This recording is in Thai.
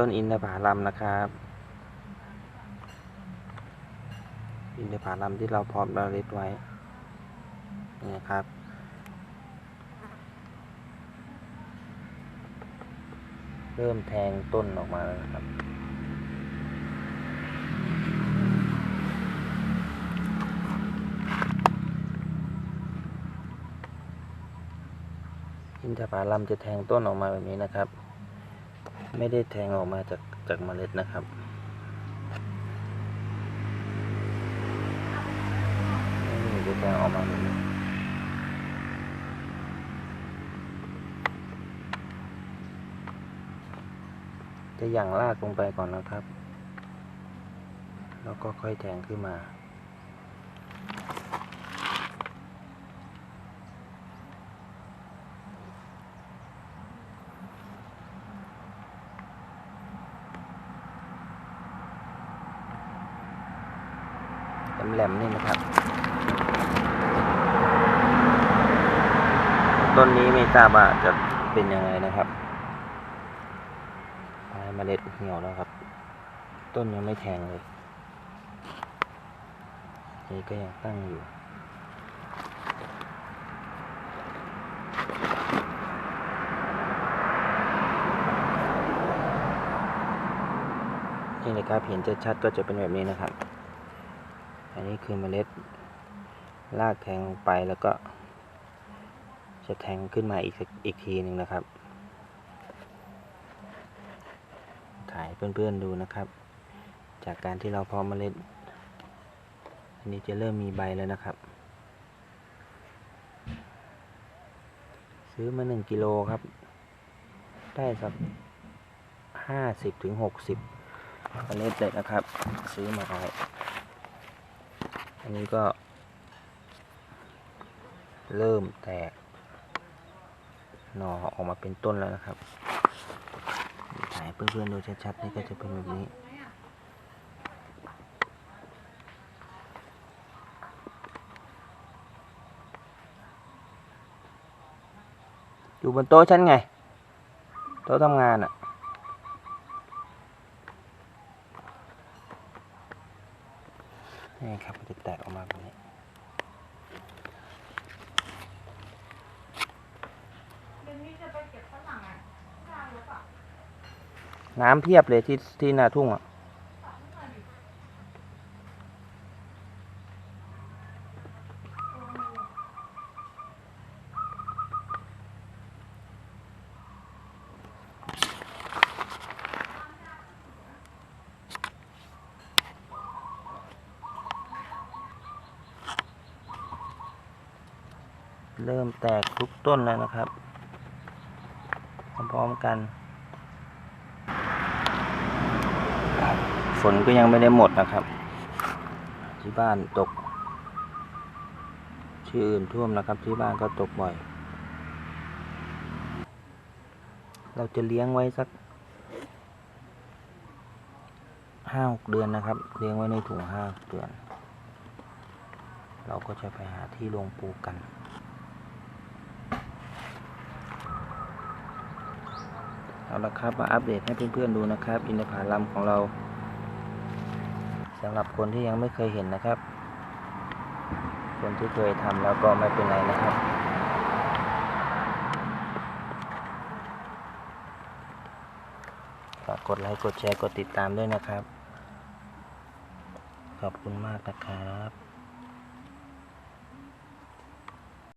ต้นอินทผลัมนะครับ อินทผลัมที่เราพร้อมเพาเล็ดไว้นี่ครับ เริ่มแทงต้นออกมาแล้วนะครับอินทผลัมจะแทงต้นออกมาแบบนี้นะครับ ไม่ได้แทงออกมาจากจากเมล็ดนะครับนี่จะแทงออกมาแบบนี้จะหยั่งรากลงไปก่อนนะครับ แล้วก็ค่อยแทงขึ้นมา แหลมๆนี่นะครับ ต้นนี้ไม่ทราบว่าจะเป็นยังไงนะครับปลายเมล็ดเหี่ยวแล้วครับ ต้นยังไม่แทงเลย นี่ก็ยังตั้งอยู่นี่นะครับเห็นชัดๆก็จะเป็นแบบนี้นะครับ อันนี้คือเมล็ดรากแทงลงไปแล้วก็ จะแทงขึ้นมาอีกอีกทีหนึ่งนะครับ ถ่ายเพื่อนๆดูนะครับ จากการที่เราเพาะเมล็ด อันนี้จะเริ่มมีใบแล้วนะครับ ซื้อมาหนึ่งกิโลครับ ได้สักห้าสิบถึงหกสิบเมล็ดเลยนะครับ ซื้อมาไว้ อันนี้ก็ เริ่มแตกหน่อออกมาเป็นต้นแล้วนะครับถ่ายเพื่อนๆดูชัดๆนี่ก็จะเป็นแบบนี้อยู่บนโต๊ะฉันไง โต๊ะทำงานอะ่ะ นี่ครับมันจะแตกออกมาแบบนี้น้ำเพียบเลยที่ที่นาทุ่งอะ เริ่มแตกทุกต้นแล้วนะครับ พร้อมกัน ฝนก็ยังไม่ได้หมดนะครับ ที่บ้านตก ที่อื่นท่วมนะครับ ที่บ้านก็ตกบ่อย เราจะเลี้ยงไว้สักห้าหกเดือนนะครับ เลี้ยงไว้ในถุงห้าเดือน เราก็จะไปหาที่ลงปลูกกัน เอาละครับมาอัปเดตให้เพื่อนๆดูนะครับ อินทผลัมของเราสำหรับคนที่ยังไม่เคยเห็นนะครับ คนที่เคยทำแล้วก็ไม่เป็นไรนะครับฝากกดไลค์กดแชร์กดติดตามด้วยนะครับ ขอบคุณมากนะครับ